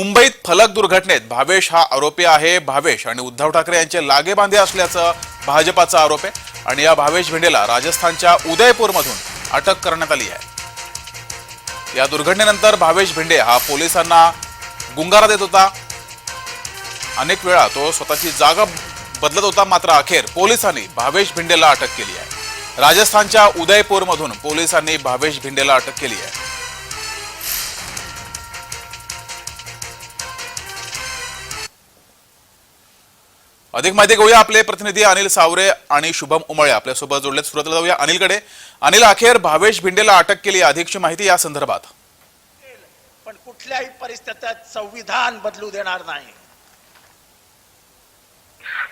मुंबईत फलक दुर्घटनेत भावेश हा आरोपी आहे. भावेश आणि उद्धव ठाकरे यांचे लागेबांधे असल्याचं भाजपाचा आरोप आहे. आणि या भावेश भिंडेला राजस्थानच्या उदयपूरमधून अटक करण्यात आली आहे. या दुर्घटनेनंतर भावेश भिंडे हा पोलिसांना गुंगारा देत होता. अनेक वेळा तो स्वतःची जागा बदलत होता मात्र अखेर पोलिसांनी भावेश भिंडेला अटक केली आहे. राजस्थानच्या उदयपूरमधून पोलिसांनी भावेश भिंडेला अटक केली आहे. अधिक माहिती घेऊया आपले प्रतिनिधी अनिल सावरे आणि शुभम उमळे. आपल्यासोबत जोडलेत सुरतला जाऊया. अनिलकडे. अनिल अखेर भावेश भिंडेला अटक केली अधिकची माहिती या संदर्भात. पण कुठल्याही परिस्थितीत संविधान बदलू देणार नाही.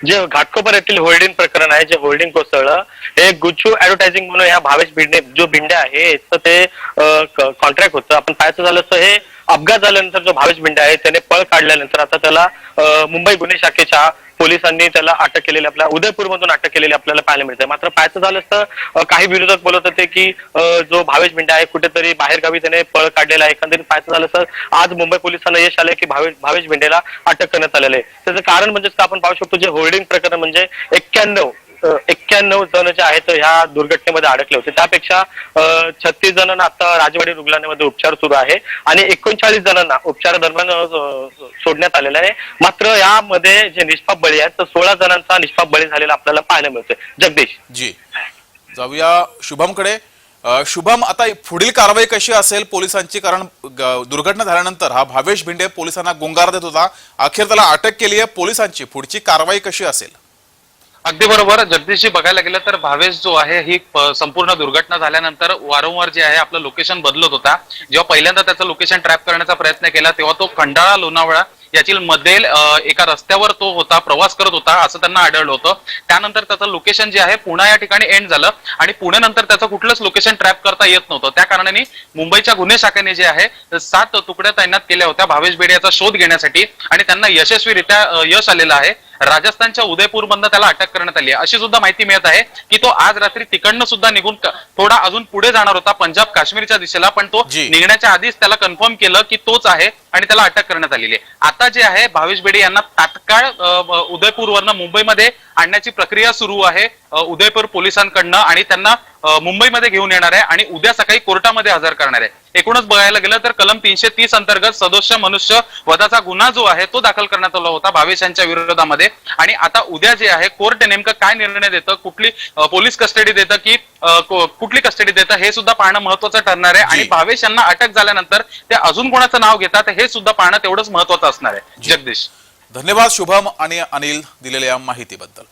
जे घाटकोपर येथील होल्डिंग प्रकरण आहे जे होल्डिंग कोसळलं हे गुच्चू ऍडव्हर्टायझिंग म्हणून ह्या भावेश भिंडे जो भिंडे आहे याचं ते कॉन्ट्रॅक्ट होतं. आपण पाहायचं झालं तर हे अपघात झाल्यानंतर जो भावेश भिंडे आहे त्याने पळ काढल्यानंतर आता त्याला मुंबई गुन्हे शाखेच्या पोलिसांनी त्याला अटक केलेली आपल्या उदयपूरमधून अटक केलेली आपल्याला पाहायला मिळते. मात्र पाहायचं झालं तर काही विरोधक बोलत होते की जो भावेश भिंडे आहे कुठेतरी बाहेरगावी त्याने पळ काढलेला आहे. एकंदरीत पाहायचं झालं तर आज मुंबई पोलिसांना यश आलंय की भावेश भावेश भिंडेला अटक करण्यात आलेलं आहे. त्याचं कारण म्हणजे आपण पाहू शकतो जे होल्डिंग प्रकरण म्हणजे एक्क्याण्णव एक्क्याण्णव जण जे आहेत ह्या दुर्घटनेमध्ये अडकले होते. त्यापेक्षा छत्तीस जणांना आता राजवाडी रुग्णालयामध्ये उपचार सुरू आहे आणि एकोणचाळीस जणांना उपचार दरम्यान सोडण्यात आलेलं आहे. मात्र यामध्ये जे निष्पाप बळी आहेत तर सोळा जणांचा निष्पाप बळी झालेला आपल्याला पाहायला मिळतोय. जगदीश. जी. जाऊया शुभमकडे. शुभम आता पुढील कारवाई कशी असेल पोलिसांची? कारण दुर्घटना झाल्यानंतर हा भावेश भिंडे पोलिसांना गुंगार देत होता. अखेर त्याला अटक केली आहे पोलिसांची. पुढची कारवाई कशी असेल? अगदी बरोबर. जगदीशजी बघायला गेलं तर भावेश जो आहे ही संपूर्ण दुर्घटना झाल्यानंतर वारंवार जे आहे आपलं लोकेशन बदलत होता. जेव्हा पहिल्यांदा त्याचं लोकेशन ट्रॅप करण्याचा प्रयत्न केला तेव्हा तो खंडाळा लोणावळा यातील मध्ये एका रस्त्यावर तो होता प्रवास करत होता असं त्यांना आढळलं होतं. त्यानंतर त्याचं लोकेशन जे आहे पुणे या ठिकाणी एंड झालं आणि पुण्यानंतर त्याचं कुठलंच लोकेशन ट्रॅप करता येत नव्हतं. त्या कारणाने मुंबईच्या गुन्हे शाखेने जे आहे सात तुकड्या तैनात केल्या होत्या भावेश बेडे याचा शोध घेण्यासाठी आणि त्यांना यशस्वीरित्या यश आलेलं आहे. राजस्थानच्या उदयपूर मधनं त्याला अटक करण्यात आली आहे अशी सुद्धा माहिती मिळत आहे की तो आज रात्री तिकडनं सुद्धा निघून थोडा अजून पुढे जाणार होता पंजाब काश्मीरच्या दिशेला पण तो. निघण्याच्या आधीच त्याला कन्फर्म केलं की तोच आहे आणि त्याला अटक करण्यात आलेली आहे आता जे आहे भावेश बेडे यांना तात्काळ उदयपूरवरनं मुंबईमध्ये आणण्याची प्रक्रिया सुरू आहे उदयपूर पोलिसांकडनं आणि त्यांना मुंबईमध्ये घेऊन येणार आहे आणि उद्या सकाळी कोर्टामध्ये हजर करणार आहे. एकूणच बघायला गेलं तर कलम तीनशे तीस अंतर्गत सदस्य मनुष्य वधाचा गुन्हा जो आहे तो दाखल करण्यात आला होता भावेश यांच्या विरोधामध्ये. आणि आता उद्या जे आहे कोर्ट नेमकं काय निर्णय देतं कुठली पोलीस कस्टडी देतं की कुठली कस्टडी देतं हे सुद्धा पाहणं महत्वाचं ठरणार आहे. आणि. भावेश यांना अटक झाल्यानंतर ते अजून कोणाचं नाव घेतात हे सुद्धा पाहणं तेवढंच महत्वाचं असणार आहे. जगदीश. धन्यवाद शुभम आणि अनिल दिलेल्या या माहितीबद्दल.